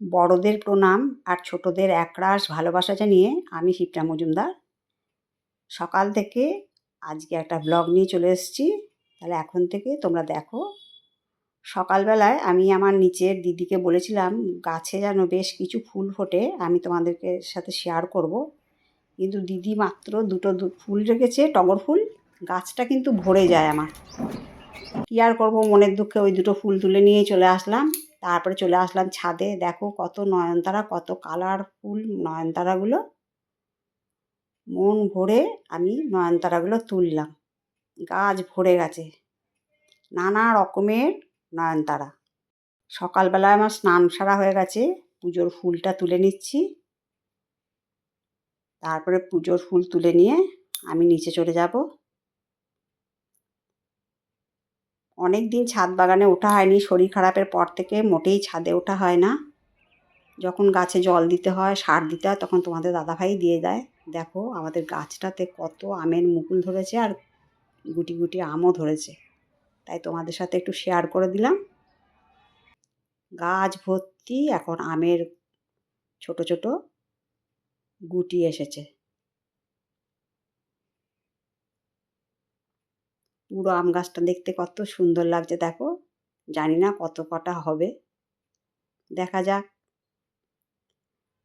বড়দের প্রণাম আর ছোটদের একরাশ ভালোবাসা জানিয়ে আমি শিপ্রা মজুমদার। সকাল থেকে আজকে একটা ব্লগ নিয়ে চলে এসেছি। তাহলে এখন থেকে তোমরা দেখো। সকালবেলায় আমি আমার নিচের দিদিকে বলেছিলাম, গাছে যেন বেশ কিছু ফুল ফোটে, আমি তোমাদেরকে সাথে শেয়ার করব। কিন্তু দিদি মাত্র দুটো ফুল রেখেছে, টগর ফুল। গাছটা কিন্তু ভরে যায় আমার। কী আর করব, মনের দুঃখে ওই দুটো ফুল তুলে নিয়ে চলে আসলাম। তারপরে চলে আসলাম ছাদে। দেখো কত নয়নতারা, কত কালারফুল নয়নতারাগুলো। মন ভরে আমি নয়নতারাগুলো তুললাম। গাছ ভরে গেছে। নানা রকমের নয়নতারা। সকালবেলায় আমার স্নান সারা হয়ে গেছে। পুজোর ফুলটা তুলে নিচ্ছি। তারপরে পুজোর ফুল তুলে নিয়ে আমি নিচে চলে যাব। অনেক দিন ছাদ বাগানে ওঠা হয়নি, শরীর খারাপের পর থেকে মোটেই ছাদে ওঠা হয় না। যখন গাছে জল দিতে হয়, সার দিতে হয়, তখন তোমাদের দাদাভাই দিয়ে দেয়। দেখো আমাদের গাছটাতে কত আমের মুকুল ধরেছে আর গুটি গুটি আমও ধরেছে। তাই তোমাদের সাথে একটু শেয়ার করে দিলাম। গাছ ভর্তি, এখন আমের ছোট ছোট গুটি এসেছে। পুরো আম গাছটা দেখতে কত সুন্দর লাগছে, দেখো। জানি না কত কটা হবে। দেখা যাক।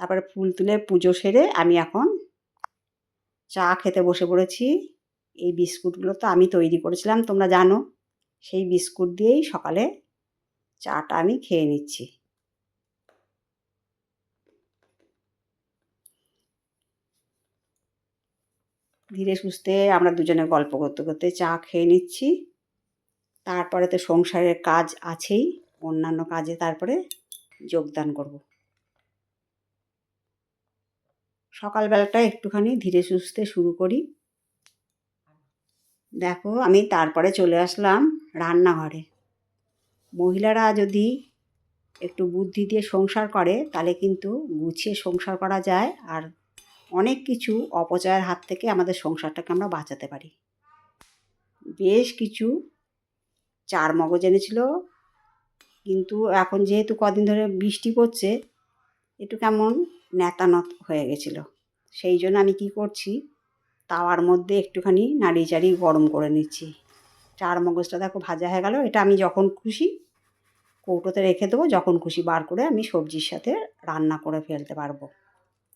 তারপরে ফুল তুলে পুজো সেরে আমি এখন চা খেতে বসে পড়েছি। এই বিস্কুটগুলো তো আমি তৈরি করেছিলাম, তোমরা জানো। সেই বিস্কুট দিয়েই সকালে চাটা আমি খেয়ে নিচ্ছি। ধীরে সুস্থে আমরা দুজনে গল্প করতে করতে চা খেয়ে নিচ্ছি। তারপরে তো সংসারের কাজ আছেই, অন্যান্য কাজে তারপরে যোগদান করব। সকালবেলাটা একটুখানি ধীরে সুস্থে শুরু করি। দেখো, আমি তারপরে চলে আসলাম রান্নাঘরে। মহিলারা যদি একটু বুদ্ধি দিয়ে সংসার করে, তাহলে কিন্তু গুছিয়ে সংসার করা যায়। আর অনেক কিছু অপচয়ের হাত থেকে আমাদের সংসারটাকে আমরা বাঁচাতে পারি। বেশ কিছু চার মগজ এনেছিল, কিন্তু এখন যেহেতু কদিন ধরে বৃষ্টি পড়ছে, একটু কেমন ন্যাতানত হয়ে গেছিল। সেই জন্য আমি কি করছি, তাওয়ার মধ্যে একটুখানি নাড়িয়ে চাড়িয়ে গরম করে নিচ্ছি। চার মগজটা দেখো ভাজা হয়ে গেল, এটা আমি যখন খুশি কৌটোতে রেখে দেবো, যখন খুশি বার করে আমি সবজির সাথে রান্না করে ফেলতে পারব।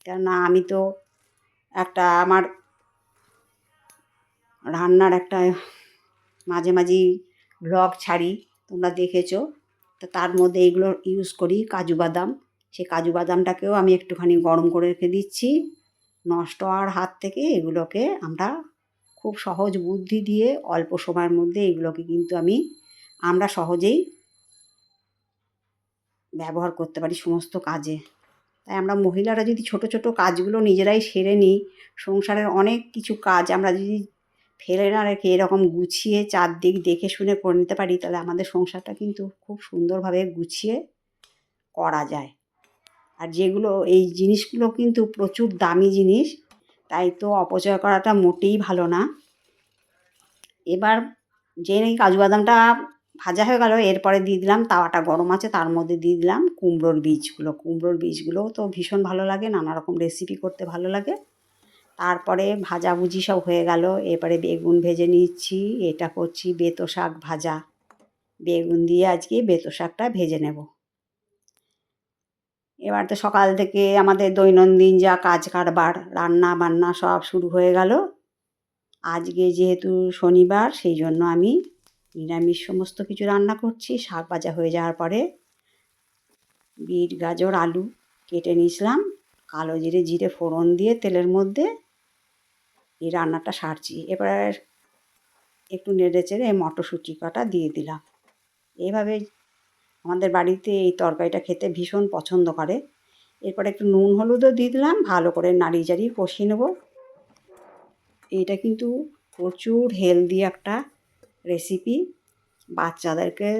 কেননা আমি তো একটা আমার রান্নার একটা মাঝে মাঝেই ব্লগ ছাড়ি, তোমরা দেখেছ। তো তার মধ্যে এইগুলো ইউজ করি, কাজু বাদাম। সেই কাজু বাদামটাকেও আমি একটুখানি গরম করে রেখে দিচ্ছি। নষ্ট হওয়ার হাত থেকে এগুলোকে আমরা খুব সহজ বুদ্ধি দিয়ে অল্প সময়ের মধ্যে এগুলোকে কিন্তু আমি, আমরা সহজেই ব্যবহার করতে পারি সমস্ত কাজে। তাই আমরা মহিলারা যদি ছোট ছোট কাজগুলো নিজেরাই সেরে নিই, সংসারের অনেক কিছু কাজ আমরা যদি ফেলে না রেখে এরকম গুছিয়ে চারদিক দেখে শুনে করে নিতে পারি, তাহলে আমাদের সংসারটা কিন্তু খুব সুন্দরভাবে গুছিয়ে করা যায়। আর যেগুলো, এই জিনিসগুলো কিন্তু প্রচুর দামি জিনিস, তাই তো অপচয় করাটা মোটেই ভালো না। এবার যে নাকি কাজু বাদামটা ভাজা হয়ে গেল, এরপরে দিয়ে দিলাম তাওয়াটা গরম আছে, তার মধ্যে দিয়ে দিলাম কুমড়োর বীজগুলো। কুমড়োর বীজগুলো তো ভীষণ ভালো লাগে, নানা রকম রেসিপি করতে ভালো লাগে। তারপরে ভাজাভুজি সব হয়ে গেল, এরপরে বেগুন ভেজে নিচ্ছি, এটা করছি বেতো শাক ভাজা। বেগুন দিয়ে আজকে বেতো শাকটা ভেজে নেব। এবার তো সকাল থেকে আমাদের দৈনন্দিন যা কাজ কারবার, রান্না বান্না সব শুরু হয়ে গেল। আজকে যেহেতু শনিবার, সেই জন্য আমি নিরামিষ সমস্ত কিছু রান্না করছি, শাক ভাজা হয়ে যাওয়ার পরে বিট, গাজর, আলু কেটে নিয়েছিলাম, কালো জিরে জিরে ফোড়ন দিয়ে তেলের মধ্যে এই রান্নাটা সারছি। এবার একটু নেড়ে চেড়ে এই মটরশুঁটি কটা দিয়ে দিলাম। এভাবে আমাদের বাড়িতে এই তরকারিটা খেতে ভীষণ পছন্দ করে। এরপরে একটু নুন, হলুদও দিয়ে দিলাম, ভালো করে নাড়িয়ে চাড়িয়ে কষিয়ে নেব। এইটা কিন্তু প্রচুর হেলদি একটা রেসিপি বাচ্চাদেরকে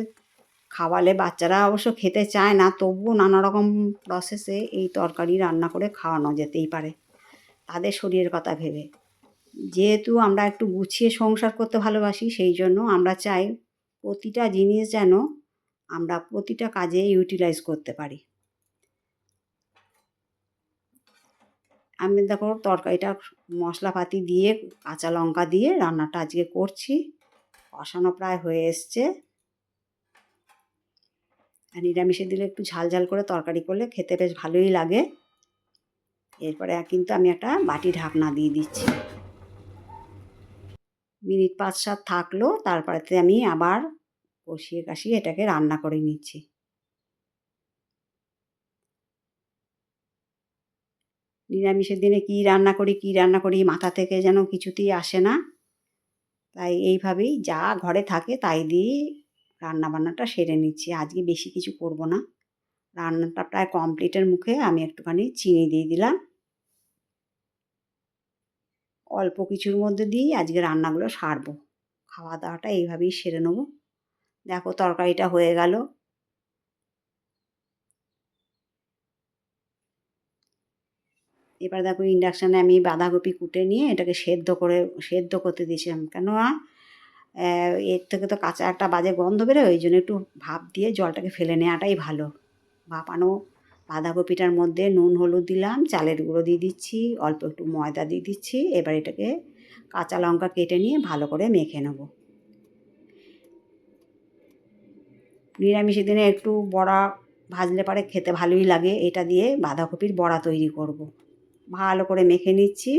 খাওয়ালে বাচ্চারা অবশ্য খেতে চায় না, তবুও নানা রকম প্রসেসে এই তরকারি রান্না করে খাওয়ানো যেতেই পারে। তাদের শরীরের কথা ভেবে। যেহেতু আমরা একটু গুছিয়ে সংসার করতে ভালোবাসি, সেই জন্য আমরা চাই প্রতিটা জিনিস যেন আমরা প্রতিটা কাজে ইউটিলাইজ করতে পারি। আমি দেখো, তরকারিটা মশলাপাতি দিয়ে, কাঁচা লঙ্কা দিয়ে রান্নাটা আজকে করছি। কষানো প্রায় হয়ে এসছে। আর নিরামিষে দিলে একটু ঝাল ঝাল করে তরকারি করলে খেতে বেশ ভালোই লাগে। এরপরে কিন্তু আমি একটা বাটি ঢাকনা দিয়ে দিচ্ছি। মিনিট পাঁচ সাত থাকল, তারপরেতে আমি আবার কষিয়ে কাশিয়ে এটাকে রান্না করে নিচ্ছি। নিরামিষের দিনে কী রান্না করি, কী রান্না করি, মাথা থেকে যেন কিছুতেই আসে না। তাই এইভাবেই যা ঘরে থাকে তাই দিয়ে রান্না বান্নাটা সেরে নিচ্ছি। আজকে বেশি কিছু করব না। রান্নাটা প্রায় কমপ্লিটের মুখে আমি একটুখানি চিনি দিয়ে দিলাম। অল্প কিছুর মধ্যে দিয়েই আজকে রান্নাগুলো সারবো। খাওয়া দাওয়াটা এইভাবেই সেরে নেব। দেখো তরকারিটা হয়ে গেল। এবার দেখো ইন্ডাকশানে আমি বাঁধাকপি কুটে নিয়ে এটাকে সেদ্ধ করে, সেদ্ধ করতে দিয়েছিলাম। কেননা এর থেকে তো কাঁচা একটা বাজে গন্ধ বেরোয়, ওই জন্য একটু ভাপ দিয়ে জলটাকে ফেলে নেওয়াটাই ভালো। ভাপানো বাঁধাকপিটার মধ্যে নুন, হলুদ দিলাম, চালের গুঁড়ো দিয়ে দিচ্ছি, অল্প একটু ময়দা দিয়ে দিচ্ছি, এবার এটাকে কাঁচা লঙ্কা কেটে নিয়ে ভালো করে মেখে নেব। নিরামিষের দিনে একটু বড়া ভাজলে পারে খেতে ভালোই লাগে, এটা দিয়ে বাঁধাকপির বড়া তৈরি করব। ভালো করে মেখে নিচ্ছি।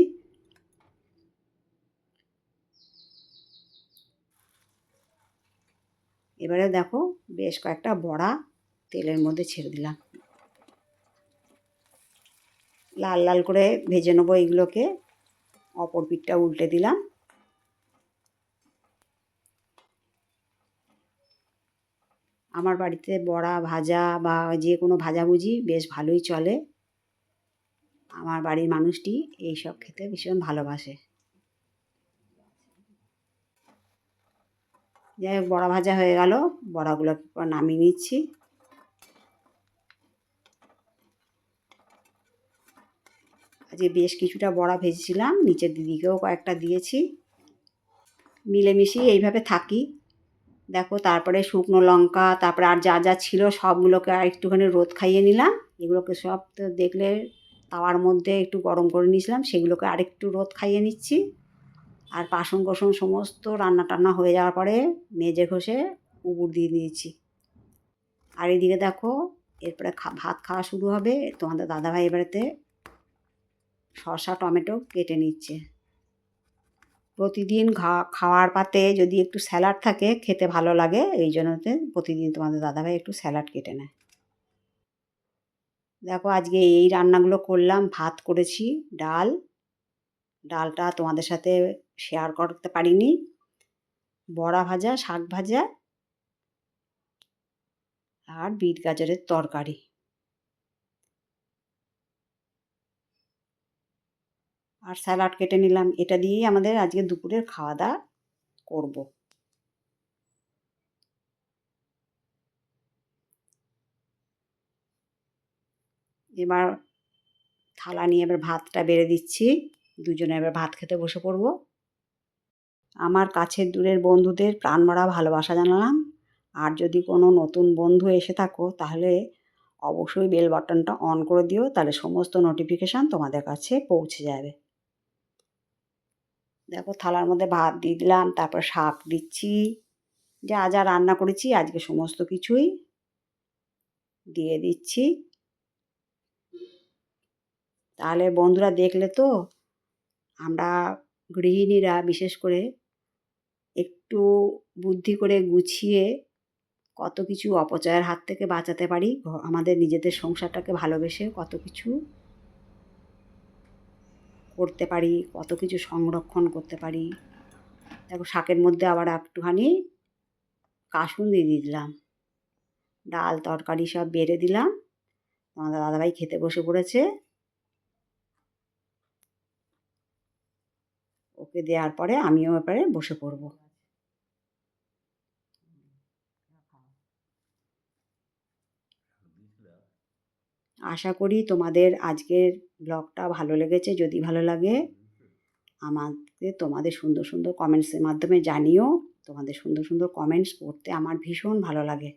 এবারে দেখো বেশ কয়েকটা বড়া তেলের মধ্যে ছেড়ে দিলাম। লাল লাল করে ভেজে নেব এইগুলোকে অপর পিঠটা উল্টে দিলাম। আমার বাড়িতে বড়া, ভাজা বা যে কোনো ভাজাভুজি বেশ ভালোই চলে। আমার বাড়ির মানুষটি এইসব খেতে ভীষণ ভালোবাসে। যাই হোক, বড়া ভাজা হয়ে গেল। বড়াগুলো নামিয়ে নিচ্ছি। আজকে বেশ কিছুটা বড়া ভেজেছিলাম, নিচের দিদিকেও কয়েকটা দিয়েছি। মিলেমিশিয়ে এইভাবে থাকি। দেখো, তারপরে শুকনো লঙ্কা, তারপরে আর যা যা ছিল সবগুলোকে আর একটুখানি রোদ খাইয়ে নিলাম। এগুলোকে সব তো দেখলে তাওয়ার মধ্যে একটু গরম করে নিয়েছিলাম, সেগুলোকে আরেকটু রোদ খাইয়ে নিচ্ছি। আর বাসন কোসন সমস্ত রান্না টান্না হয়ে যাওয়ার পরে মেজে ঘষে উবুর দিয়ে দিয়েছি। আর এদিকে দেখো, এরপরে ভাত খাওয়া শুরু হবে। তোমাদের দাদাভাই এবারেতে শসা, টমেটো কেটে নিচ্ছে। প্রতিদিন খাওয়ার পাতে যদি একটু স্যালাড থাকে, খেতে ভালো লাগে, এই জন্যতে প্রতিদিন তোমাদের দাদাভাই একটু স্যালাড কেটে নেয়। দেখো আজকে এই রান্নাগুলো করলাম, ভাত করেছি, ডাল। ডালটা তোমাদের সাথে শেয়ার করতে পারিনি। বড়া ভাজা, শাক ভাজা আর বিট গাজরের তরকারি। আর স্যালাড কেটে নিলাম। এটা দিয়েই আমাদের আজকে দুপুরের খাওয়া দাওয়া করব। এবার থালা নিয়ে এবার ভাতটা বেড়ে দিচ্ছি। দুজনে এবার ভাত খেতে বসে পড়ব। আমার কাছের দূরের বন্ধুদের প্রাণ ভরা ভালোবাসা জানালাম। আর যদি কোনো নতুন বন্ধু এসে থাকো, তাহলে অবশ্যই বেল বাটনটা অন করে দিও, তাহলে সমস্ত নোটিফিকেশান তোমাদের কাছে পৌঁছে যাবে। দেখো থালার মধ্যে ভাত দিয়ে দিলাম, তারপর শাক দিচ্ছি। যা যা রান্না করেছি, আজকে সমস্ত কিছুই দিয়ে দিচ্ছি। তাহলে বন্ধুরা দেখলে তো আমরা গৃহিণীরা বিশেষ করে একটু বুদ্ধি করে গুছিয়ে কত কিছু অপচয়ের হাত থেকে বাঁচাতে পারি আমাদের নিজেদের সংসারটাকে ভালোবেসে কত কিছু করতে পারি, কত কিছু সংরক্ষণ করতে পারি। দেখো, শাকের মধ্যে আবার একটুখানি কাসুন দিয়ে দিলাম। ডাল, তরকারি সব বেড়ে দিলাম। আমাদের দাদাভাই খেতে বসে পড়েছে। ওকে দেওয়ার পরে আমিও এবারে বসে পড়ব। আশা করি তোমাদের আজকের ব্লগটা ভালো লেগেছে। যদি ভালো লাগে, আমাকে তোমাদের সুন্দর সুন্দর কমেন্টসের মাধ্যমে জানিও। তোমাদের সুন্দর সুন্দর কমেন্টস পড়তে আমার ভীষণ ভালো লাগে।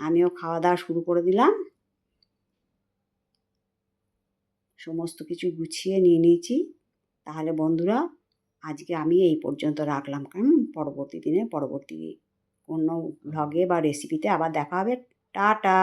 আমিও খাওয়া দাওয়া শুরু করে দিলাম। সমস্ত কিছু গুছিয়ে নিয়ে নিয়েছি। তাহলে বন্ধুরা, আজকে আমি এই পর্যন্ত রাখলাম। কেমন? পরবর্তী দিনে, পরবর্তী অন্য ভ্লগে বা রেসিপিতে আবার দেখা হবে। টাটা!